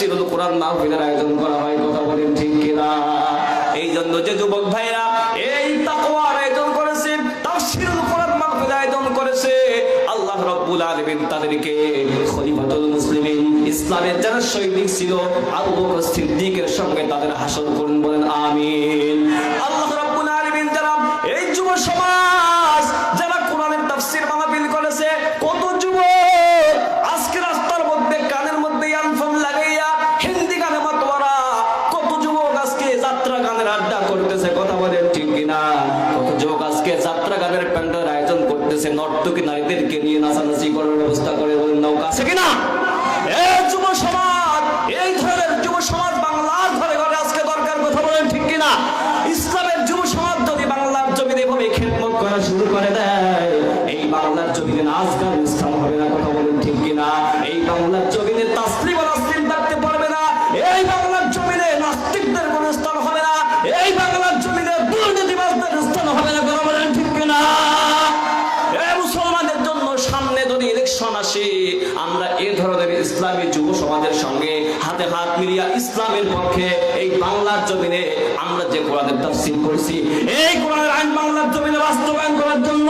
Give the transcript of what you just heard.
তাফসিরুল কোরআন মাহফিলের আয়োজন করা হয়, কথা বলেন ঠিক কিনা? এই জন্য যে যুবক ভাইরা এই তাকওয়ার আয়োজন করেছে কোরআন মাহফিল আয়োজন করেছে, আল্লাহ আলামিন তাদেরকে খলিফাতুল মুসলিমিন ইসলামের যারা সৈনিক ছিল, আবু বকর সিদ্দিকের সঙ্গে তাদের হাসর করুন, বলেন আমিন। আল্লাহ রাব্বুল আলামিন যারা এই যুব সমাজ, যারা কোরআনের তাফসীর মাহফিল যাত্রা গানের আড্ডা করতেছে, কথা বলেন ঠিক কিনা? কত যুবক আজকে যাত্রা গানের প্যান্ডেল আয়োজন করতেছে, নর্তকী নারীদেরকে নিয়ে নাচানাচি করার ব্যবস্থা করে নৌকা আছে কিনা? যুব সমাজ, এই ধরনের যুব সমাজ বাংলার ঘরে ঘরে আজকে দরকার, কথা বলেন ঠিক কিনা? ইসলামের যুব সমাজ যদি বাংলার জমিনে এভাবে খেদমত করা শুরু করে দেয়, এই বাংলার জমিনে নাচ গান স্থান হবে না, কথা বলেন ঠিক কিনা? এই বাংলার আসে আমরা এ ধরনের ইসলামী যুব সমাজের সঙ্গে হাতে হাত মিলিয়া ইসলামের পক্ষে এই বাংলার জমিনে আমরা যে কোরআনের তাফসিল করেছি এই কোরআনের আইন বাংলার জমিনে বাস্তবায়ন করার জন্য